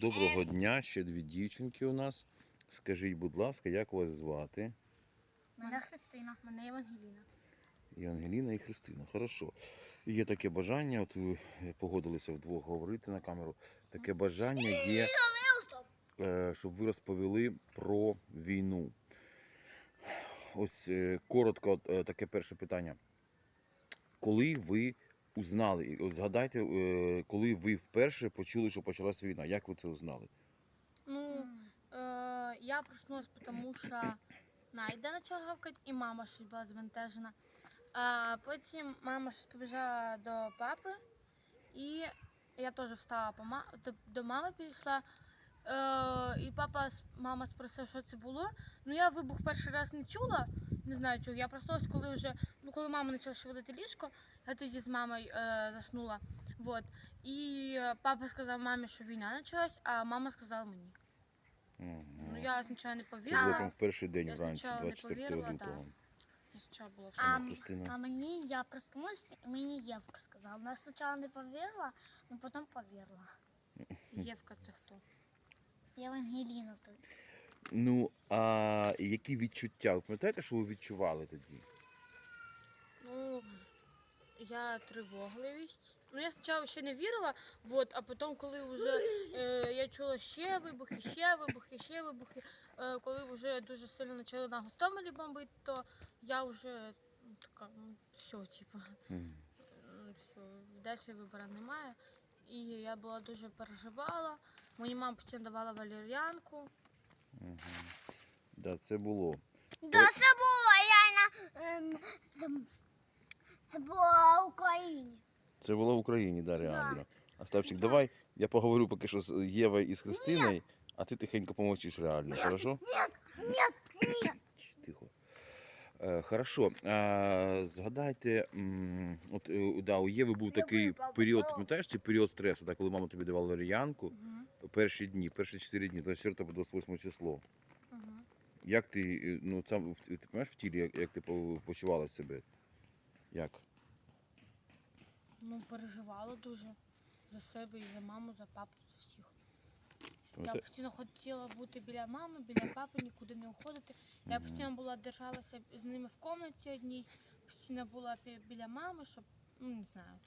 Доброго дня, ще дві дівчинки у нас. Скажіть, будь ласка, як вас звати? Мене Христина. Мене Євангеліна. І Ангеліна, і Христина. Хорошо. Є таке бажання, от ви погодилися вдвох говорити на камеру. Таке бажання є, е, щоб ви розповіли про війну. Ось е, коротко е, таке перше питання. Коли ви узнали, от згадайте, е, коли ви вперше почули, що почалась війна, як ви це узнали? Ну, е, я проснулась, тому що Найда почала гавкати, і мама щось була збентежена. А потім мама щось побіжала до папи, і я теж встала до- мами підійшла. Е, і папа, мама спросила, що це було. Ну я вибух перший раз не чула, не знаю чого. Я проснулась, коли вже, ну коли мама почала шевелити ліжко, я тоді з мамою е, заснула. Вот. І папа сказав мамі, що війна почалась, а мама сказала мені. Мгм. Ну я спочатку не Це було там в перший день Я вранці, не 24 повірила, лютого. Я була в А, а мені я проснулася, і мені Євка сказала. Вона спочатку не повірила, але потім повірила. Євка це хто? Євангеліна тут. Ну, а які відчуття? Ви пам'ятаєте, що ви відчували тоді? Ну, я тривогливість. Ну, я спочатку ще не вірила, вот, а потім, коли вже е, я чула ще вибухи, ще вибухи, ще вибухи, е, коли вже дуже сильно почали на Гостомелі бомбити, то я вже ну, така, ну, все, типу, Мгм. все, далі вибору немає. І я була дуже переживала. Мені мама постійно давала валер'янку. Да, це було. Да, це було я на ем, це, було в Україні. Це було в Україні, да, реально. Остапчик, давай я поговорю поки що з Євою і з Христиною, а ти тихенько помовчиш реально, хорошо? Ні, ні, ні. Е, хорошо. А, згадайте, от е, да, у Єви був такий період, пам'ятаєш, цей період стресу, да, коли мама тобі давала валеріанку, Угу. перші дні, перші 4 дні, 24 по 28 число. Угу. Як ти, е, ну, сам, ти пам'ятаєш в тілі, як, як ти почувала себе? Як? Ну, переживала дуже за себе і за маму, за папу, за всіх. Я Пам'ятаєш? постійно хотіла бути біля мами, біля папи, нікуди не уходити. Я Мгм. постійно була держалася з ними в кімнаті одній, постійно була бі- біля мами, щоб ну не знаю.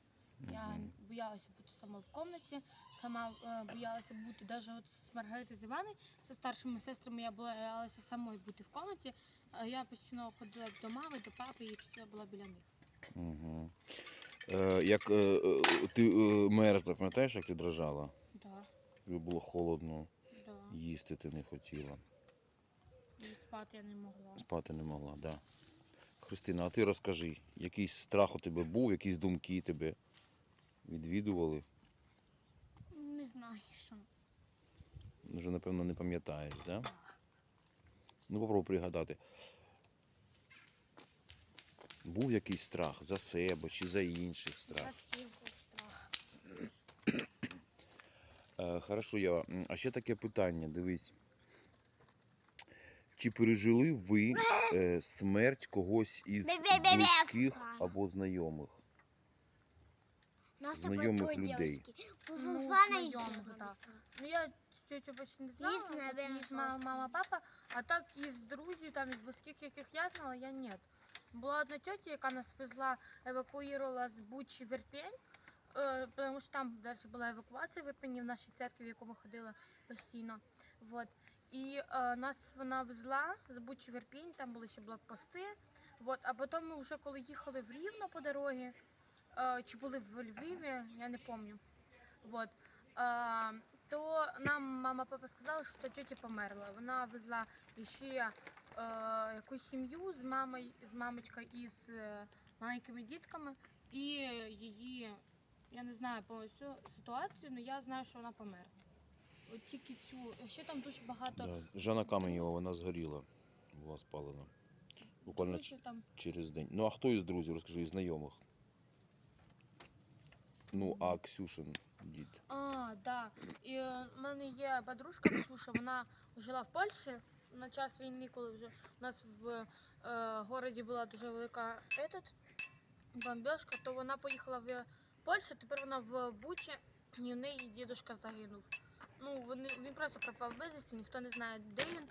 Я Мгм. боялася бути сама в кімнаті, сама е, боялася бути навіть от з Маргаритою з Іваною, зі старшими сестрами я боялася самою бути в кімнаті. А Я постійно ходила до мами, до папи і постійно була біля них. Угу. Е, як е, е, ти е, мерзла, пам'ятаєш, як ти дрожала? Тобі було холодно, да. їсти ти не хотіла, І спати я не могла. спати не могла, да. Христина, а ти розкажи, якийсь страх у тебе був, якісь думки тебе відвідували? Не знаю, що. Вже, напевно, не пам'ятаєш, да? Ну, попробуй пригадати. Був якийсь страх за себе чи за інших страх? За всіх Хорошо, Єва. А ще таке питання, дивись. Чи пережили ви е, смерть когось із близьких або знайомих? Нас Знайомих людей. Ну, знайомих, Сєва. Ну я тетю не знала, Їсть, от наверно, мама, мама, папа, а так із друзів, там із близьких, яких я знала, я ні. Була одна тетя, яка нас везла, евакуювала з Бучі в Ірпень, е, тому що там далі була евакуація в Ірпені в нашій церкві, в яку ми ходили постійно. Вот. І е, нас вона везла з Бучі в Ірпінь, там були ще блокпости. Вот. А потім ми вже коли їхали в Рівно по дорозі, е, чи були в Львові, я не пам'ятаю. Е, то нам мама папа сказали, що та тетя померла. Вона везла ще е, якусь сім'ю з мамою, з мамочкою і з е, маленькими дітками, і її, я не знаю повністю ситуацію, але я знаю, що вона померла. От тільки цю, ще там дуже багато Да. Жанна Каменєва, вона згоріла, була спалена. Буквально ч- там. через день. Ну, а хто із друзів, розкажи, із знайомих? Ну, а Ксюшин дід. А, да. І е, в мене є подружка Ксюша, вона жила в Польщі на час війни, коли вже у нас в е, городі була дуже велика этот, бомбежка, то вона поїхала в Польщу, тепер вона в Бучі, і в неї дідусь загинув. Ну, вони, він просто пропав безвісті, ніхто не знає, де він.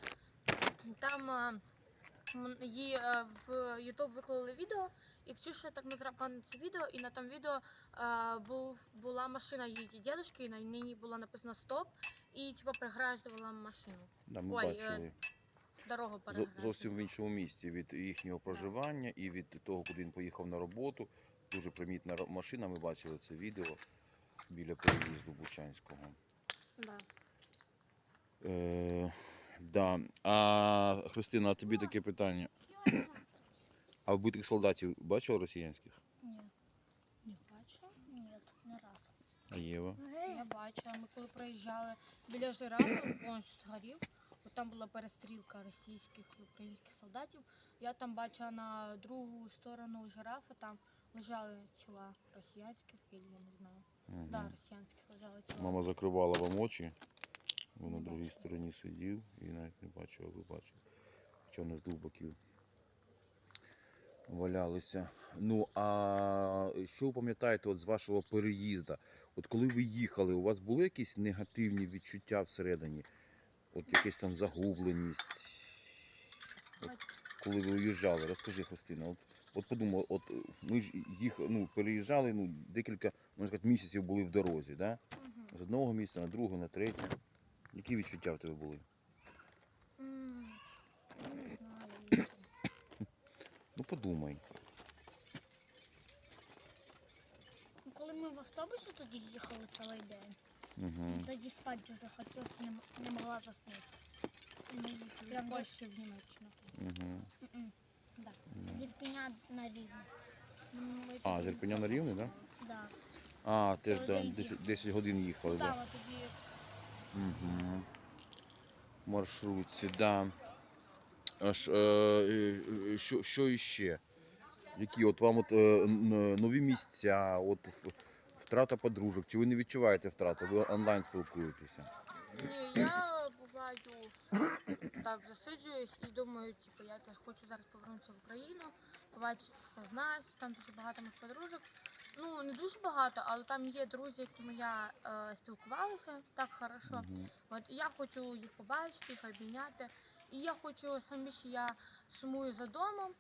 Там е, м, її е, в YouTube виклали відео, і Ксюша так натрапила на це відео, і на тому відео е, був, була машина її дідушки, і на ній було написано стоп, і типу приграждувала машину. Да, ми Ой, е, бачили. Дорогу переграждувала. зовсім в іншому місці від їхнього проживання і від того, куди він поїхав на роботу. Дуже примітна машина. Ми бачили це відео біля переїзду Бучанського. Да. Е, да. А Христина, а тобі таке питання. А вбитих солдатів бачила росіянських? Ні, Не бачу. ні, не раз. А Єва? Я бачила, ми коли проїжджали біля жирафа, повністю згорів. От там була перестрілка російських і українських солдатів. Я там бачила на другу сторону жирафа, там лежали тіла росіянських, я не знаю. Мгм. Да, росіянських лежали тіла. Мама закривала вам очі. Він на другій стороні сидів і навіть не бачив, а ви бачили. Хоча вони з двох боків валялися. Ну, а що ви пам'ятаєте от з вашого переїзду? От коли ви їхали, у вас були якісь негативні відчуття всередині? От якась там загубленість? От, коли ви уїжджали, розкажи, Христина, от, от подумай, от е, ми ж їх ну, переїжджали, ну, декілька, можна сказати, місяців були в дорозі, да? Угу. З одного місця на друге, на третє. Які відчуття в тебе були? Не знаю. Ну подумай. Ну, Коли ми в автобусі тоді їхали цілий день, Угу. тоді спати дуже хотілося, не могла заснути. Ми їхали Прям з в Німеччину. Угу. М-м. Да. З на Рівне. Ми А, тоді з Ірпеня на Рівне, да? Да. А, теж да, день 10, 10 годин їхали, Так, да. тоді Угу. Маршрутці, да. Аж, е, е, що, що іще? Які от вам от, е, н- нові місця, от в- втрата подружок, чи ви не відчуваєте втрати? Ви онлайн спілкуєтеся? Ні, я буваю так засиджуюсь і думаю, типу, я хочу зараз повернутися в Україну, побачити знаюся, там дуже багато моїх подружок. Ну, не дуже багато, але там є друзі, якими я е, спілкувалася так хорошо. Угу. От і я хочу їх побачити, їх обійняти. І я хочу саме більше я сумую за домом,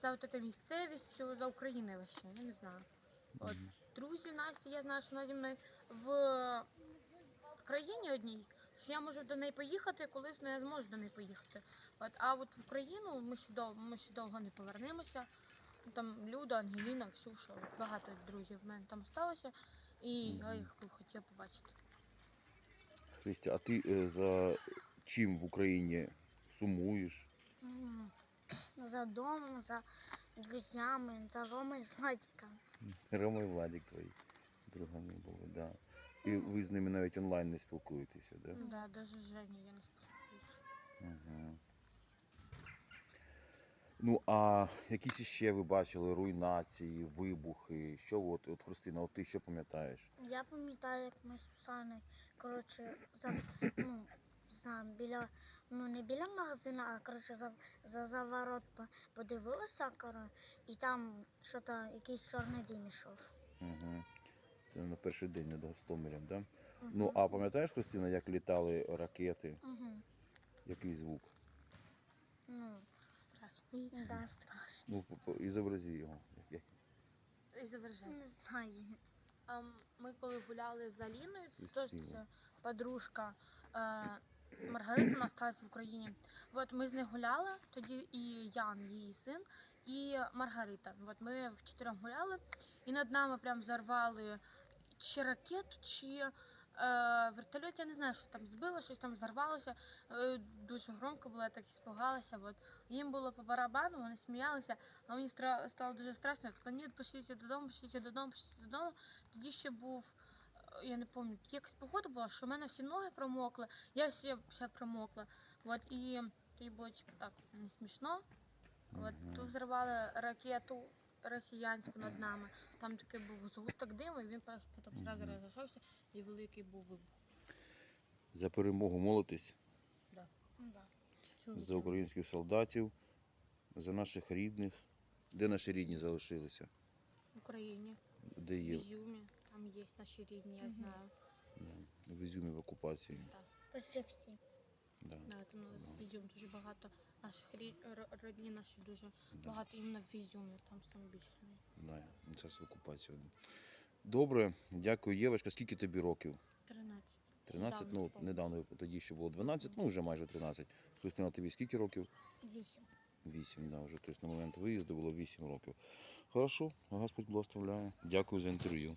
за от місцевістю, за Україною вообще, я не знаю. От друзі Насті, я знаю, що вона зі мною в країні одній, що я можу до неї поїхати, колись ну, я зможу до неї поїхати. От, а от в Україну ми ще довго, ми ще довго не повернемося. Там Люда, Ангеліна, Ксюша, багато друзів в мене там сталося, і я їх би хотіла побачити. Христя, а ти е, за чим в Україні сумуєш? За домом, за друзями, за Ромою Владиком. Рома і Владик твої другами були, да. І ви з ними навіть онлайн не спілкуєтеся, да? Да, даже з Женю я не спілкуюся. Угу. Ну, а якісь іще ви бачили руйнації, вибухи? Що от, от Христина, от ти що пам'ятаєш? Я пам'ятаю, як ми з Сусаною, коротше, за, ну, за, біля, ну не біля магазину, а коротше за, за, за ворот подивилися, коротше, і там що то якийсь чорний дим ішов. Угу. На перший день над Гостомелем, да? Мгм. Ну, а пам'ятаєш, Христина, як літали ракети? Угу. Який звук? Ну, страшно. да, страшно. Ну, по- по- і зобрази його. Як- І завержати. Не знаю. А ми коли гуляли з Аліною, це це подружка е, Маргарита вона осталась в Україні. От ми з нею гуляли, тоді і Ян, її син, і Маргарита. От ми вчотирьом гуляли, і над нами прям взорвали чи ракету, чи е, вертольот, я не знаю, що там збило, щось там взорвалося. Е, дуже громко було, я так іспугалася. От. Їм було по барабану, вони сміялися, а мені стра- стало дуже страшно. Я така, ні, пошліть додому, пошліть додому, пошліть додому. Тоді ще був, е, я не пам'ятаю, якась погода була, що в мене всі ноги промокли, я вся, вся промокла. От, і тоді було типу, так не смішно. От, то взривали ракету росіянську над нами. Там такий був згусток диму, і він потім зразу розійшовся, і великий був вибух. За перемогу молитись, Да. Чули за українських солдатів, за наших рідних. Де наші рідні залишилися? В Україні, Де в є? Ізюмі, там є наші рідні, я Мгм. знаю. Да. В Ізюмі в окупації. Почти всі. Да. Да, там Да. в Ізюм дуже багато наших рі- р- родні наші дуже Да. багато іменно в Ізюмі, там саме більше. Да. Це з окупації. Добре, дякую, Євочка. Скільки тобі років? 13. 13, Недавно ну сповнилось. недавно тоді ще було 12, ну вже майже 13. Христина, тобі скільки років? Вісім. 8, да, вже тобто на момент виїзду було 8 років. Хорошо, Господь благословляє. Дякую за інтерв'ю.